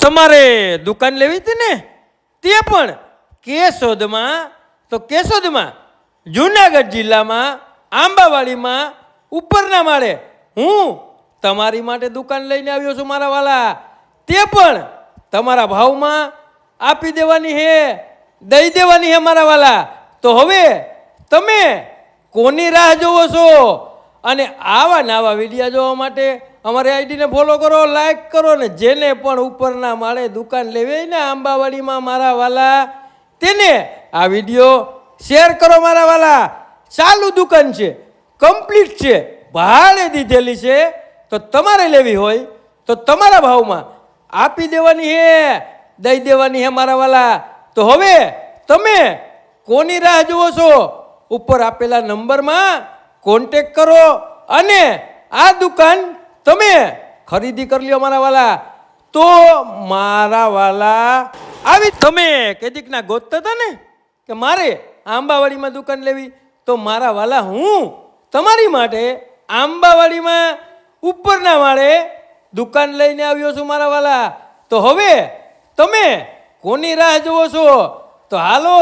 તમારે દુકાન લેવી હતી ને? તે પણ કેશોદમાં, તો કેશોદમાં, જુનાગઢ જિલ્લામાં, આંબાવાડીમાં, ઉપરના માળે હું તમારી માટે દુકાન લઈને આવ્યો છું મારા વાલા. તે પણ તમારા ભાવમાં આપી દેવાની હે, દઈ દેવાની હે મારા વાલા. તો હવે તમે કોની રાહ જોવો છો? અને આવા નવા વિડીયા જોવા માટે અમારી આઈડીને ફોલો કરો લાઈક કરો ને જેને પણ ઉપરના માળે દુકાન લેવી ને આંબાવાડીમાં મારા વાલા, તેને આ વીડિયો શેર કરો મારા વાલા. ચાલુ દુકાન છે કમ્પ્લીટ છે, ભાડે દીધેલી છે. તો તમારે લેવી હોય, તો તમારા ભાવમાં આપી દેવાની હે, દઈ દેવાની હે મારા વાલા. તો હવે તમે કોની રાહ જુઓ છો? ઉપર આપેલા નંબરમાં કોન્ટેક કરો અને આ દુકાન તમે ખરીદી કરી લ્યો મારા વાલા. તો મારા વાલા આવી તમે કેદીકના ગોતતા હતા ને? કે મારે આંબાવાડીમાં દુકાન લેવી? તો મારા વાલા હું તમારી માટે આંબાવાડીમાં ઉપરના માળે દુકાન લઈને આવ્યો છું મારા વાલા. તો હવે તમે કોની રાહ જુઓ છો? તો હાલો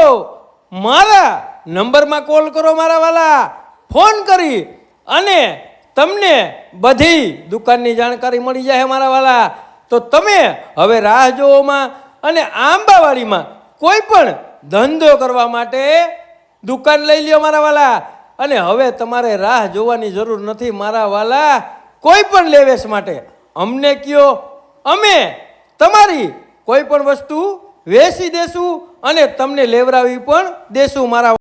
મારા નંબરમાં કોલ કરો મારા વાલા. ફોન કરી અને તમને બધી દુકાનની જાણકારી મળી જાય મારા વાલા. તો તમે હવે રાહ જોવામાં અને આંબાવાડીમાં કોઈ પણ ધંધો કરવા માટે દુકાન લઈ લ્યો મારા વાલા. અને હવે તમારે રાહ જોવાની જરૂર નથી મારા વાલા. કોઈ પણ લેવેશ માટે અમને કયો, અમે તમારી કોઈ પણ વસ્તુ વેચી દેશું અને તમને લેવડાવી પણ દેશું મારા